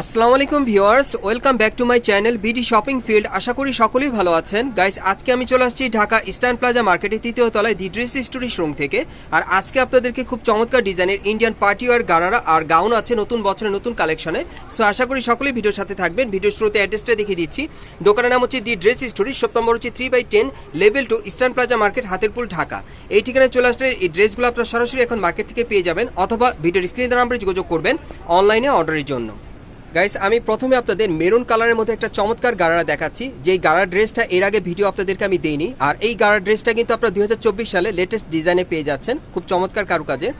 আসসালামু আলাইকুম viewers, welcome back to my channel BD shopping field. আশা করি সকলেই ভালো আছেন। গাইস, আজকে আমি চলে আসছি ঢাকা ইস্টার্ন প্লাজা মার্কেটের তৃতীয় তলায় দি ড্রেস স্টোরি শোরুম থেকে। আর আজকে আপনাদেরকে খুব চমৎকার ডিজাইনের ইন্ডিয়ান পার্টি ওয়ার গানারা আর গাউন আছে নতুন বছরের নতুন কালেকশনে। সো আশা করি সকলেই ভিডিওর সাথে থাকবেন। ভিডিওর শুরুতে অ্যাড্রেসটা দেখিয়ে দিচ্ছি। দোকানের নাম হচ্ছে দি ড্রেস স্টোরি, শপ নম্বর হচ্ছে three by ten level two eastern plaza market Hatirpool, Dhaka. এই ঠিকানায় চলে আসলে এই ড্রেসগুলো আপনারা সরাসরি এখন মার্কেট থেকে পেয়ে যাবেন, অথবা ভিডিওর স্ক্রিনের নাম্বারে যোগাযোগ করবেন, অনলাইনে অর্ডারের জন্য। গাইস আমি প্রথমে আপনাদের মেরুন কালারের মধ্যে একটা চমৎকার গাড়া দেখাচ্ছি। যেই গাড়ার ড্রেসটা এর আগে ভিডিও আপনাদেরকে আমি দেইনি। আর এই গাড়ার ড্রেসটা কিন্তু আপনারা দু হাজার চব্বিশ সালে লেটেস্ট ডিজাইনে পেয়ে যাচ্ছেন। খুব চমৎকার কারুকাজের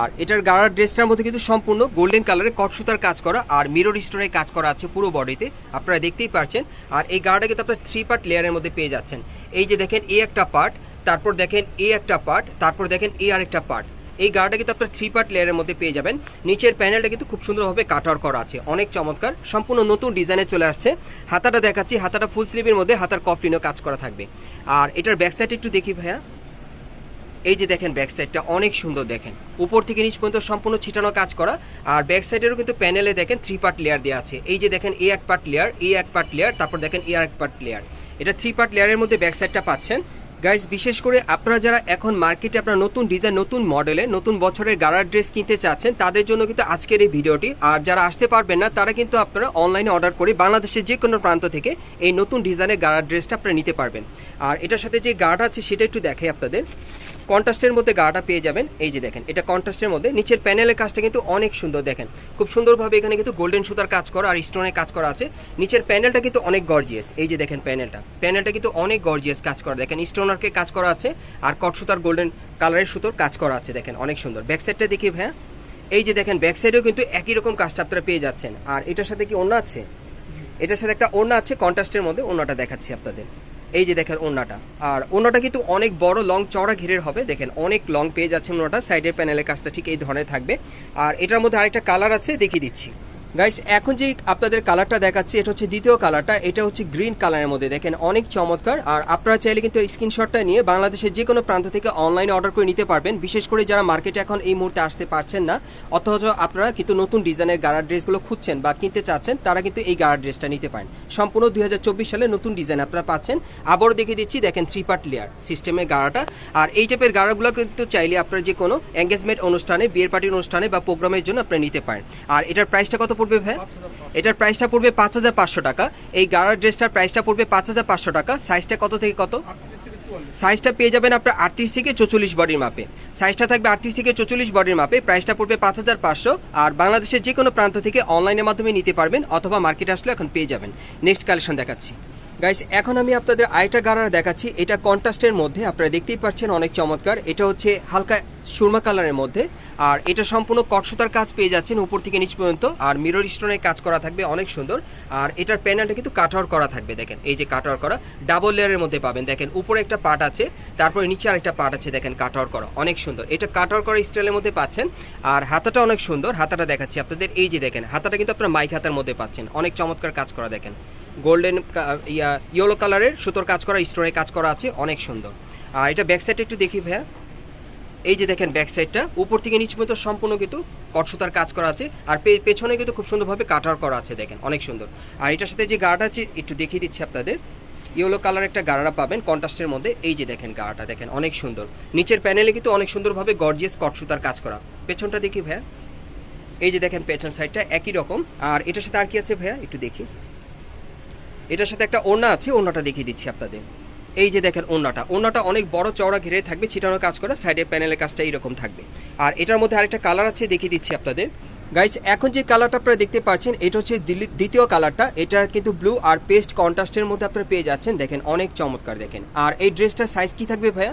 আর এটার গাড়ার ড্রেসটার মধ্যে কিন্তু সম্পূর্ণ গোল্ডেন কালারে কট সুতার কাজ করা আর মিরর স্টোনের কাজ করা আছে পুরো বডিতে আপনারা দেখতেই পারছেন। আর এই গাড়াটা কিন্তু আপনারা থ্রি পার্ট লেয়ারের মধ্যে পেয়ে যাচ্ছেন। এই যে দেখেন এই একটা পার্ট তারপর দেখেন এই একটা পার্ট তারপর দেখেন এই আরেকটা পার্ট এই গাড়াটা কিন্তু আপনার থ্রি পার্ট লেয়ারের মধ্যে পেয়ে যাবেন। নিচের প্যানেলটা কিন্তু খুব সুন্দরভাবে কাটার করা আছে। অনেক চমৎকার। সম্পূর্ণ নতুন ডিজাইনে চলে আসছে। হাতাটা দেখাচ্ছি। হাতাটা ফুল স্লিভের মধ্যে হাতার কফলিনও কাজ করা থাকবে। আর এটার ব্যাক সাইড একটু দেখি ভাইয়া। এই যে দেখেন ব্যাক সাইডটা অনেক সুন্দর দেখেন। উপর থেকে নিচ পর্যন্ত সম্পূর্ণ ছিটানো কাজ করা। আর ব্যাক সাইডেরও কিন্তু প্যানেলে দেখেন থ্রি পার্ট লেয়ার দেওয়া আছে। এই যে দেখেন এ এক পার্ট লেয়ার এ এক পার্ট লেয়ার তারপর দেখেন এ আর এক পার্ট লেয়ার এটা থ্রি পার্ট লেয়ারের মধ্যে ব্যাক সাইডটা পাচ্ছেন। গাইজ বিশেষ করে আপনারা যারা এখন মার্কেটে আপনার নতুন ডিজাইন নতুন মডেলে নতুন বছরের গাড়ার ড্রেস কিনতে চাচ্ছেন, তাদের জন্য কিন্তু আজকের এই ভিডিওটি আর যারা আসতে পারবেন না, তারা কিন্তু আপনারা অনলাইনে অর্ডার করে বাংলাদেশের যে কোনো প্রান্ত থেকে এই নতুন ডিজাইনের গাড়ার ড্রেসটা আপনারা নিতে পারবেন। আর এটার সাথে যে গার্ড আছে, সেটা একটু দেখে আপনাদের। কন্ট্রাস্টের মধ্যে গাটা পেয়ে যাবেন। এই যে দেখেন, এটা কন্ট্রাস্টের মধ্যে। নিচের প্যানেলের কাজটা কিন্তু অনেক সুন্দর দেখেন। খুব সুন্দরভাবে এখানে কিন্তু গোল্ডেন সুতার কাজ করা আর স্টোনের কাজ করা আছে। নিচের প্যানেলটা কিন্তু অনেক গর্জিয়াস এই যে দেখেন প্যানেলটা। প্যানেলটা কিন্তু অনেক গর্জিয়াস কাজ করা। দেখেন স্টোনারকে কাজ করা আছে আর কট সুতার গোল্ডেন কালারের সুতোর কাজ করা আছে দেখেন। অনেক সুন্দর। ব্যাক সাইডটা দেখি ভাইয়া। এই যে দেখেন ব্যাক সাইডেও কিন্তু একই রকম কাজটা আপনারা পেয়ে যাচ্ছেন। আর এটার সাথে কি অন্য আছে? এটার সাথে একটা ওড়না আছে কন্ট্রাস্টের মধ্যে। ওড়নাটা দেখাচ্ছি আপনাদের। এই যে দেখেন ওনাটা আর ওনাটা কিন্তু অনেক বড় লং চওড়া ঘিরের হবে। দেখেন অনেক লং পেয়ে যাচ্ছে ওনাটা সাইডের প্যানেলের কাজটা ঠিক এই ধরনের থাকবে। আর এটার মধ্যে আরেকটা কালার আছে, দেখিয়ে দিচ্ছি। গাইস এখন যে আপনাদের কালারটা দেখাচ্ছি, এটা হচ্ছে দ্বিতীয় কালারটা এটা হচ্ছে গ্রিন কালারের মধ্যে। দেখেন, অনেক চমৎকার। আর আপনারা চাইলে কিন্তু স্ক্রিনশটটা নিয়ে বাংলাদেশের যে কোনো প্রান্ত থেকে অনলাইনে অর্ডার করে নিতে পারবেন। বিশেষ করে যারা মার্কেটে এখন এই মুহূর্তে আসতে পারছেন না, অথচ আপনারা কিন্তু নতুন ডিজাইনের গাড়ার ড্রেসগুলো খুঁজছেন বা কিনতে চাচ্ছেন, তারা কিন্তু এই গাড়ার ড্রেসটা নিতে পারেন। সম্পূর্ণ দুই হাজার চব্বিশ সালে নতুন ডিজাইন আপনারা পাচ্ছেন। আবারও দেখে দিচ্ছি, দেখেন থ্রি পার্ট লেয়ার সিস্টেমের গাড়াটা। আর এই টাইপের গাড়াগুলো কিন্তু চাইলে আপনারা যে কোনো এঙ্গেজমেন্ট অনুষ্ঠানে, বিয়ের পার্টির অনুষ্ঠানে বা প্রোগ্রামের জন্য আপনারা নিতে পারেন। আর এটার প্রাইসটা কত পড়বে ভাই? এটার প্রাইসটা পড়বে পাঁচ হাজার পাঁচশো টাকা। এই গাড়ার ড্রেসটার প্রাইসটা পড়বে পাঁচ হাজার পাঁচশো টাকা। সাইজটা কত থেকে কত? সাইজটা পেয়ে যাবেন আপনার আটত্রিশ থেকে চৌচল্লিশ বডির মাপে। সাইজটা থাকবে আটত্রিশ থেকে চৌচল্লিশ বডির মাপে। প্রাইসটা পড়বে পাঁচ হাজার পাঁচশো। আর বাংলাদেশের যে কোনো প্রান্ত থেকে অনলাইনের মাধ্যমে নিতে পারবেন অথবা মার্কেটে আসলে এখন পেয়ে যাবেন। নেক্সট কালেকশন দেখাচ্ছি। গাইস এখন আমি আপনাদের আরেকটা গাড়ার দেখাচ্ছি। এটা কন্ট্রাস্টের মধ্যে, আপনারা দেখতেই পাচ্ছেন অনেক চমৎকার। এটা হচ্ছে হালকা সুরমা কালারের মধ্যে। আর এটা সম্পূর্ণ কটসুতার কাজ পেয়ে যাচ্ছেন উপর থেকে নিচ পর্যন্ত। আর মিরর স্টোনের কাজ করা থাকবে অনেক সুন্দর। আর এটার প্যানেলটা কিন্তু কাটার করা থাকবে, দেখেন। এই যে কাটার করা ডাবল লেয়ারের মধ্যে পাবেন। দেখেন, উপরে একটা পার্ট আছে, তারপরে নিচে আরেকটা পার্ট আছে, দেখেন কাটার করা। অনেক সুন্দর। এটা কাটার করা স্টাইলের মধ্যে পাচ্ছেন। আর হাতাটা অনেক সুন্দর। হাতাটা দেখাচ্ছি আপনাদের। এই যে দেখেন, হাতাটা কিন্তু আপনারা মাইক হাতার মধ্যে পাচ্ছেন। অনেক চমৎকার কাজ করা, দেখেন। গোল্ডেন ইয়া, ইয়েলো কালারের সুতোর কাজ করা, স্টোনের কাজ করা আছে, অনেক সুন্দর। আর এটা ব্যাক সাইডটা একটু দেখি ভাইয়া। এই যে দেখেন ব্যাক সাইডটা উপর থেকে নিচ পর্যন্ত সম্পূর্ণ কিন্তু কটসুতার কাজ করা আছে, আর পেছনে কিন্তু খুব সুন্দরভাবে কাটার করা আছে, দেখেন, অনেক সুন্দর। আর এটার সাথে যে গাড়াটা আছে, একটু দেখিয়ে দিচ্ছি আপনাদের। ইয়েলো কালার একটা গাড়া পাবেন কন্ট্রাস্টের মধ্যে, এই যে দেখেন গাড়াটা দেখেন, অনেক সুন্দর। নিচের প্যানেলে কিন্তু অনেক সুন্দরভাবে গর্জিয়াস কটসুতার কাজ করা। পেছনটা দেখি ভাইয়া। এই যে দেখেন পেছন সাইডটা একই রকম। আর এটার সাথে আর কি আছে ভাইয়া? একটু দেখি। এটার সাথে একটা ওড়না আছে ওড়নাটা দেখিয়ে দিচ্ছি আপনাদের। এই যে দেখেন ওড়নাটা ওড়নাটা অনেক বড় চওড়া ঘিরে থাকবে ছিটানো কাজ করে সাইডের প্যানেলের কাজটা এইরকম থাকবে। আর এটার মধ্যে আরেকটা কালার আছে দেখিয়ে দিচ্ছি আপনাদের। গাইস এখন যে কালারটা আপনারা দেখতে পাচ্ছেন এটা হচ্ছে দ্বিতীয় কালারটা। এটা কিন্তু ব্লু আর পেস্ট কন্ট্রাস্টের মধ্যে আপনারা পেয়ে যাচ্ছেন। দেখেন অনেক চমৎকার দেখেন। আর এই ড্রেসটার সাইজ কি থাকবে ভাইয়া?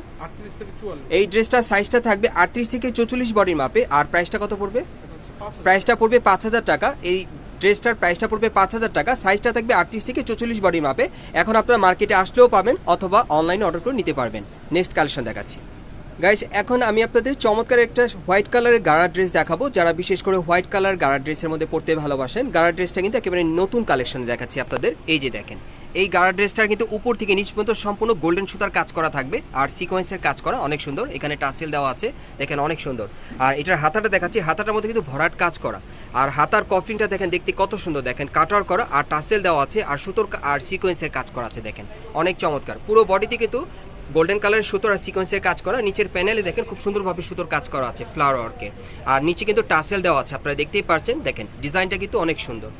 এই ড্রেসটার সাইজটা থাকবে আটত্রিশ থেকে চৌচল্লিশ বডির মাপে আর প্রাইসটা কত পড়বে? প্রাইসটা পড়বে পাঁচ হাজার টাকা। এই ড্রেসটার প্রাইসটা পড়বে পাঁচ হাজার টাকা সাইজটা থাকবে আটত্রিশ থেকে চৌচল্লিশ বডি মাপে এখন আপনারা মার্কেটে আসলেও পাবেন অথবা অনলাইনে অর্ডার করে নিতে পারবেন। নেক্সট কালেকশন দেখাচ্ছি। গাইস এখন আমি আপনাদের চমৎকার একটা হোয়াইট কালারের গাড়া ড্রেস দেখাবো। যারা বিশেষ করে হোয়াইট কালার গাড়া ড্রেসের মধ্যে পড়তে ভালোবাসেন গাড়া ড্রেসটা কিন্তু একেবারে নতুন কালেকশন দেখাচ্ছি আপনাদের। এই যে দেখেন এই গাড়া ড্রেসটার কিন্তু উপর থেকে নিচ পর্যন্ত সম্পূর্ণ গোল্ডেন সুতার কাজ করা থাকবে। আর সিকোয়েন্সের কাজ করা অনেক সুন্দর। এখানে টাসেল দেওয়া আছে, দেখেন অনেক সুন্দর। আর এটার হাতাটা দেখাচ্ছি, হাতাটার মধ্যে কিন্তু ভরাট কাজ করা। আর হাতার কফিনটা দেখেন দেখতে কত সুন্দর, দেখেন কাটার করা। আর টাসেল দেওয়া আছে, আর সুতোর আর সিকোয়েন্সের কাজ করা আছে, দেখেন। অনেক চমৎকার। পুরো বডিতে কিন্তু গোল্ডেন কালারের সুতোর আর সিকোয়েন্সের কাজ করা। নিচের প্যানেলে দেখেন খুব সুন্দরভাবে সুতোর কাজ করা আছে ফ্লাওয়ার ওয়ার্কে আর নিচে কিন্তু টাসেল দেওয়া আছে, আপনারা দেখতেই পারছেন। দেখেন ডিজাইনটা কিন্তু অনেক সুন্দর।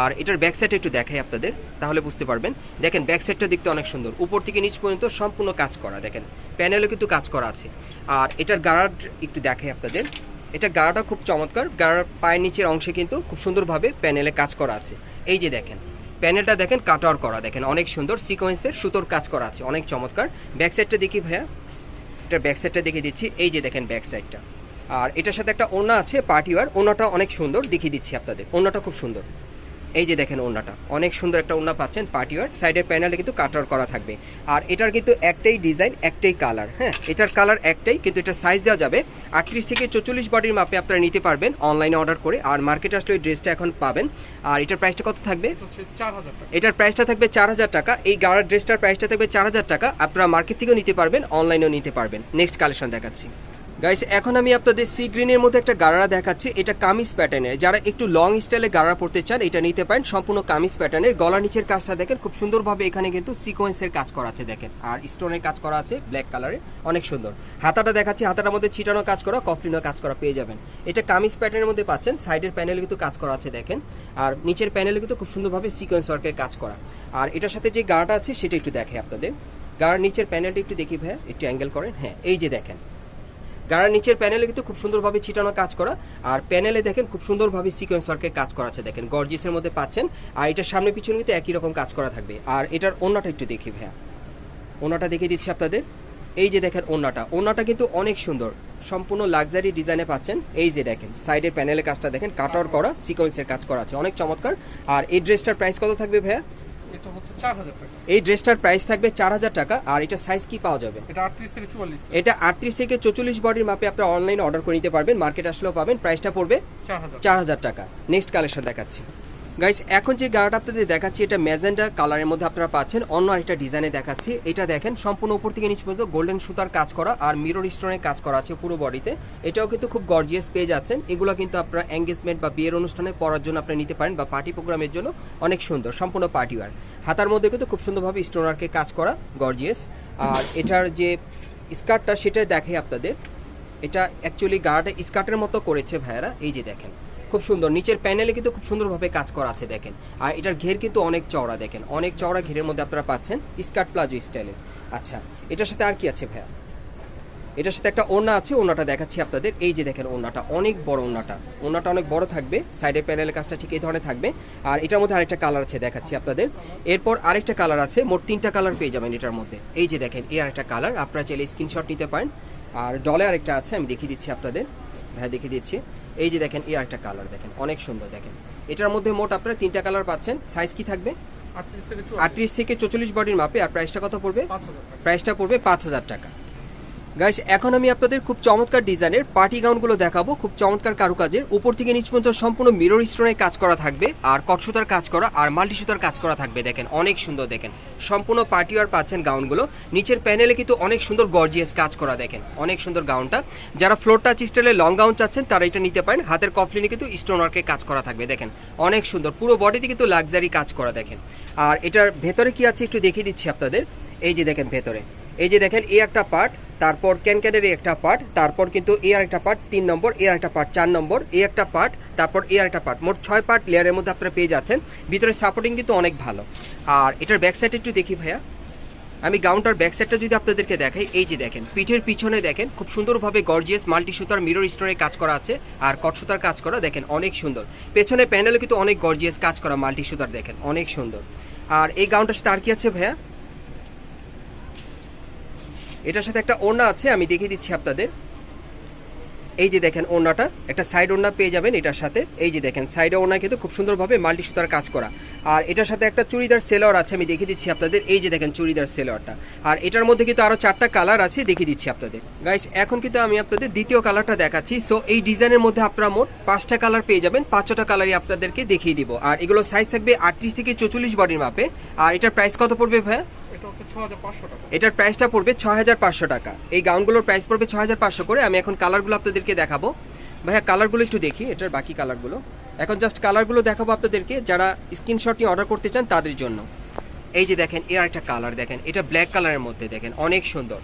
আর এটার ব্যাক সাইড একটু দেখাই আপনাদের, তাহলে বুঝতে পারবেন। দেখেন ব্যাক সাইডটা দেখতে অনেক সুন্দর। উপর থেকে নিচ পর্যন্ত সম্পূর্ণ কাজ করা, দেখেন। প্যানেলে কিন্তু কাজ করা আছে। আর এটার গাড়ার একটু দেখাই আপনাদের। এটা গাড়াটা খুব চমৎকার। গাড়ার পায়ের নিচের অংশে কিন্তু খুব সুন্দরভাবে প্যানেলে কাজ করা আছে। এই যে দেখেন প্যানেলটা দেখেন, কাট আউট করা। দেখেন, অনেক সুন্দর সিকোয়েন্সের সুতোর কাজ করা আছে। অনেক চমৎকার। ব্যাক সাইডটা দেখি ভাইয়া। এটা ব্যাক সাইডটা দেখিয়ে দিচ্ছি। এই যে দেখেন ব্যাক সাইডটা আর এটার সাথে একটা ওনা আছে পার্টিওয়ার ওনাটা অনেক সুন্দর। দেখিয়ে দিচ্ছি আপনাদের। ওনাটা খুব সুন্দর। এই যে দেখেন ওড়নাটা, অনেক সুন্দর একটা ওড়না পাচ্ছেন পার্টি ওয়ার সাইডের প্যানেলে কিন্তু কাটার করা থাকবে। আর এটার কিন্তু একটাই ডিজাইন, একটাই কালার হ্যাঁ? এটার কালার একটাই, কিন্তু এটা সাইজ দেওয়া যাবে আটত্রিশ থেকে চল্লিশ বডির মাপে আপনারা নিতে পারবেন অনলাইনে অর্ডার করে। আর মার্কেটে আসলে এই ড্রেসটা এখন পাবেন। আর এটার প্রাইসটা কত থাকবে? এটার প্রাইসটা থাকবে চার হাজার টাকা। এই গাড়ার ড্রেসটার প্রাইসটা থাকবে চার হাজার টাকা। আপনারা মার্কেট থেকেও নিতে পারবেন, অনলাইনেও নিতে পারবেন। নেক্সট কালেকশন দেখাচ্ছি। গাইস এখন আমি আপনাদের সি গ্রিনের মধ্যে একটা গাড়া দেখাচ্ছি। এটা কামিজ প্যাটার্নের যারা একটু লং স্টাইলে গাড়া পড়তে চান, এটা নিতে পারেন। সম্পূর্ণ কামিজ প্যাটার্নের গলার নিচের কাজটা দেখেন, খুব সুন্দরভাবে এখানে কিন্তু সিকোয়েন্সের কাজ করা আছে দেখেন। আর স্টোনের কাজ করা আছে ব্ল্যাক কালারে অনেক সুন্দর। হাতাটা দেখাচ্ছি। হাতাটার মধ্যে ছিটানো কাজ করা কফলিনো কাজ করা পেয়ে যাবেন। এটা কামিজ প্যাটার্নের মধ্যে পাচ্ছেন। সাইডের প্যানেলে কিন্তু কাজ করা আছে দেখেন। আর নিচের প্যানেলে কিন্তু খুব সুন্দরভাবে সিকোয়েন্স ওয়ার্কের কাজ করা। আর এটার সাথে যে গাড়াটা আছে, সেটা একটু দেখে আপনাদের। গাড়ার নিচের প্যানেলটা একটু দেখি ভাইয়া। একটু অ্যাঙ্গেল করেন। হ্যাঁ এই যে দেখেন। গাড়ার নিচের প্যানেলে কিন্তু খুব সুন্দরভাবে ছিটানো কাজ করা। আর প্যানেলে দেখেন খুব সুন্দরভাবে সিকোয়েন্স ওয়ার্কের কাজ করা আছে, দেখেন। গর্জিসের মধ্যে পাচ্ছেন। আর এটার সামনে পিছনে কিন্তু একই রকম কাজ করা থাকবে। আর এটার অন্যটা একটু দেখি ভাইয়া। ওনাটা দেখিয়ে দিচ্ছি আপনাদের। এই যে দেখেন ওনাটা ওনাটা কিন্তু অনেক সুন্দর। সম্পূর্ণ লাক্সারি ডিজাইনে পাচ্ছেন। এই যে দেখেন সাইডের প্যানেলের কাজটা দেখেন। কাটার করা সিকোয়েন্সের কাজ করা আছে। অনেক চমৎকার। আর এই ড্রেসটার প্রাইস কত থাকবে ভাইয়া? এটা হচ্ছে চার হাজার টাকা। এই ড্রেসটার প্রাইস থাকবে চার হাজার টাকা আর এটা সাইজ কি পাওয়া যাবে? এটা আটত্রিশ থেকে চুয়াল্লিশ। এটা আটত্রিশ থেকে চৌচল্লিশ বডির মাপে আপনারা অনলাইনে অর্ডার করে নিতে পারবেন মার্কেট আসলেও পাবেন প্রাইসটা পড়বে চার হাজার। চার হাজার টাকা। নেক্সট কালেকশন দেখাচ্ছি। গাইস এখন যে গাড়াটা আপনাদের দেখাচ্ছি, এটা ম্যাজেন্ডা কালারের মধ্যে আপনারা পাচ্ছেন। অন্য আরেকটা ডিজাইনে দেখাচ্ছি। এটা দেখেন, সম্পূর্ণ উপর থেকে নিচ পর্যন্ত গোল্ডেন সুতার কাজ করা আর মিরর স্টোনের কাজ করা আছে পুরো বডিতে এটাও কিন্তু খুব গর্জিয়াস পেয়ে যাচ্ছেন। এগুলো কিন্তু আপনারা এঙ্গেজমেন্ট বা বিয়ের অনুষ্ঠানে পরার জন্য আপনি নিতে পারেন বা পার্টি প্রোগ্রামের জন্য। অনেক সুন্দর, সম্পূর্ণ পার্টি ওয়ার হাতার মধ্যে কিন্তু খুব সুন্দরভাবে স্টোন ওয়ার্কের কাজ করা গর্জিয়াস আর এটার যে স্কার্টটা সেটা দেখে আপনাদের। এটা অ্যাকচুয়ালি গাড়াটা স্কার্টের মতো করেছে ভাইয়ারা। এই যে দেখেন খুব সুন্দর। নিচের প্যানেলে কিন্তু খুব সুন্দরভাবে কাজ করা আছে, দেখেন। আর এটার ঘের কিন্তু অনেক চওড়া, দেখেন। অনেক চওড়া ঘেরের মধ্যে আপনারা পাচ্ছেন স্কার্ট প্লাজো স্টাইলে আচ্ছা এটার সাথে আর কি আছে ভাইয়া? এটার সাথে একটা ওড়না আছে, ওড়নাটা দেখাচ্ছি আপনাদের। এই যে দেখেন ওড়নাটা, অনেক বড় ওড়নাটা। ওড়নাটা অনেক বড় থাকবে সাইডের প্যানেলের কাজটা ঠিক এই ধরনের থাকবে। আর এটার মধ্যে আরেকটা কালার আছে, দেখাচ্ছি আপনাদের। এরপর আরেকটা কালার আছে, মোট তিনটা কালার পেয়ে যাবেন এটার মধ্যে। এই যে দেখেন, এই আরেকটা কালার আপনারা চাইলে স্ক্রিনশট নিতে পারেন। আর ডলে আরেকটা আছে, আমি দেখিয়ে দিচ্ছি আপনাদের। হ্যাঁ দেখিয়ে দিচ্ছি। এই যে দেখেন এই আরেকটা কালার দেখেন অনেক সুন্দর দেখেন। এটার মধ্যে মোট আপনারা তিনটা কালার পাচ্ছেন। সাইজ কি থাকবে? আটত্রিশ থেকে চৌচল্লিশ বডির মাপে আর প্রাইসটা কত পড়বে? প্রাইসটা পড়বে পাঁচ হাজার টাকা। গাইস এখন আমি আপনাদের খুব চমৎকার ডিজাইনের পার্টি গাউনগুলো দেখাবো। খুব চমৎকার কারুকাজের। উপর থেকে নিচ পর্যন্ত সম্পূর্ণ মিরর স্টোনের কাজ করা থাকবে। আর কটসুতার কাজ করা আর মাল্টি সুতার কাজ করা থাকবে, দেখেন। অনেক সুন্দর, দেখেন। সম্পূর্ণ পার্টি আর পাচ্ছেন গাউনগুলো নিচের প্যানেলে কিন্তু অনেক সুন্দর গর্জিয়াস কাজ করা, দেখেন। অনেক সুন্দর গাউনটা যারা ফ্লোর টাচ স্টাইলে লং গাউন চাচ্ছেন, তারা এটা নিতে পারেন। হাতের কফলিনে কিন্তু স্টোন কাজ করা থাকবে, দেখেন। অনেক সুন্দর। পুরো বডিতে কিন্তু লাক্সারি কাজ করা, দেখেন। আর এটার ভেতরে কি আছে একটু দেখিয়ে দিচ্ছি আপনাদের। এই যে দেখেন ভেতরে। এই যে দেখেন, এই একটা পার্ট তারপর ক্যানক্যানের এই একটা পার্ট তারপর কিন্তু এ আর একটা পার্ট তিন নম্বর এ আর একটা পার্ট চার নম্বর এ একটা পার্ট তারপর এ আর একটা পার্ট মোট ছয় পার্ট লেয়ারের মধ্যে আপনারা পেয়ে যাচ্ছেন। ভিতরে সাপোর্টিং কিন্তু অনেক ভালো। আর এটার ব্যাক সাইড একটু দেখি ভাইয়া। আমি গাউনটার ব্যাক সাইডটা যদি আপনাদেরকে দেখাই, এই যে দেখেন, পিঠের পিছনে দেখেন, খুব সুন্দরভাবে গর্জিয়াস মাল্টি সুতার মিরর স্টোনের কাজ করা আছে আর কট সুতার কাজ করা, দেখেন, অনেক সুন্দর। পেছনে প্যানেলে কিন্তু অনেক গর্জিয়াস কাজ করা মাল্টি সুতার, দেখেন, অনেক সুন্দর। আর এই গাউনটার সাথে আর কি আছে ভাইয়া? এটার সাথে একটা ওড়না আছে, আমি দেখিয়ে দিচ্ছি আপনাদের। এই যে দেখেন ওড়নাটা, একটা সাইড ওড়না পেয়ে যাবেন এটার সাথে। এই যে দেখেন সাইডে ওড়না কিন্তু খুব সুন্দরভাবে মাল্টি সুতার কাজ করা। আর এটার সাথে একটা চুড়িদার সেলোয়ার আছে, আমি দেখিয়ে দিচ্ছি আপনাদের। এই যে দেখেন চুড়িদার সেলোয়ারটা। আর এটার মধ্যে কিন্তু আরও চারটা কালার আছে, দেখিয়ে দিচ্ছি আপনাদের। গাইস এখন কিন্তু আমি আপনাদের দ্বিতীয় কালারটা দেখাচ্ছি। সো এই ডিজাইনের মধ্যে আপনারা মোট পাঁচটা কালার পেয়ে যাবেন। পাঁচটা কালারই আপনাদেরকে দেখিয়ে দিব। আর এগুলো সাইজ থাকবে আটত্রিশ থেকে চৌচল্লিশ বডির মাপে। আর এটার প্রাইস কত পড়বে ভাইয়া? ছ এটার প্রাইসটা পড়বে ছয় হাজার পাঁচশো টাকা। এই গাউনগুলোর প্রাইস পড়বে ছয় হাজার পাঁচশো করে। আমি এখন কালারগুলো আপনাদেরকে দেখাবো। ভাইয়া কালারগুলো একটু দেখি এটার বাকি কালারগুলো এখন জাস্ট কালারগুলো দেখাবো আপনাদেরকে যারা স্ক্রিনশট নিয়ে অর্ডার করতে চান তাদের জন্য। এই যে দেখেন এর একটা কালার দেখেন এটা ব্ল্যাক কালারের মধ্যে দেখেন অনেক সুন্দর।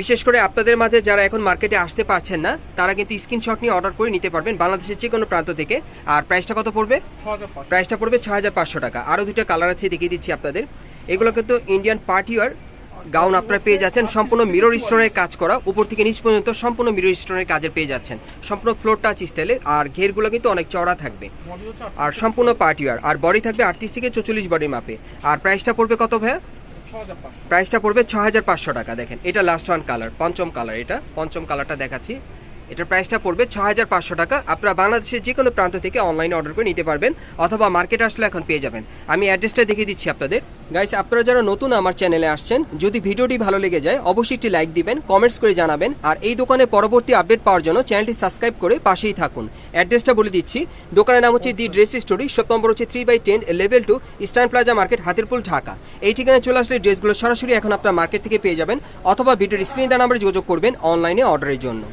বিশেষ করে আপনাদের মাঝে যারা এখন মার্কেটে আসতে পারছেন না তারা কিন্তু স্ক্রিনশট নিয়ে অর্ডার করে নিতে পারবেন বাংলাদেশের যে কোনো প্রান্ত থেকে। আর প্রাইসটা কত পড়বে? ছ প্রাইসটা পড়বে ছ হাজার পাঁচশো টাকা। আরও দুটো কালার আছে দেখিয়ে দিচ্ছি আপনাদের। এগুলো কিন্তু ইন্ডিয়ান পার্টি ওয়ার গাউন আপনারা পেয়ে যাচ্ছেন। সম্পূর্ণ মিরর স্টোনের কাজ করা। উপর থেকে নিচ পর্যন্ত সম্পূর্ণ মিরর স্টোনের কাজের পেয়ে যাচ্ছেন। সম্পূর্ণ ফ্লোর টাচ স্টাইলের আর ঘেরগুলো কিন্তু অনেক চড়া থাকবে। আর সম্পূর্ণ পার্টি ওয়ার আর বডি থাকবে আটত্রিশ থেকে চল্লিশ বডি মাপে। আর প্রাইসটা পড়বে কত ভাইয়া? প্রাইসটা পড়বে ছ হাজার পাঁচশো টাকা। দেখেন এটা লাস্ট ওয়ান কালার পঞ্চম কালার এটা। পঞ্চম কালারটা দেখাচ্ছি। এটার প্রাইসটা পড়বে ছ হাজার পাঁচশো টাকা। আপনারা বাংলাদেশের যে কোনো প্রান্ত থেকে অনলাইনে অর্ডার করে নিতে পারবেন অথবা মার্কেটে আসলে এখন পেয়ে যাবেন। আমি অ্যাড্রেসটা দেখিয়ে দিচ্ছি আপনাদের। গাইস আপনারা যারা নতুন আমার চ্যানেলে আসছেন, যদি ভিডিওটি ভালো লেগে যায়, অবশ্যই একটি লাইক দিবেন কমেন্টস করে জানাবেন, আর এই দোকানে পরবর্তী আপডেট পাওয়ার জন্য চ্যানেলটি সাবস্ক্রাইব করে পাশেই থাকুন। অ্যাড্রেসটা বলে দিচ্ছি, দোকানের নাম হচ্ছে the dress story shop number হচ্ছে three by ten level two eastern plaza market Hatirpool Dhaka এই ঠিকানায় চলে আসলে ড্রেসগুলো সরাসরি এখন আপনার মার্কেট থেকে পেয়ে যাবেন, অথবা ভিডিওর স্ক্রিনে দেওয়া নাম্বারে যোগাযোগ করবেন অনলাইনে অর্ডারের জন্য।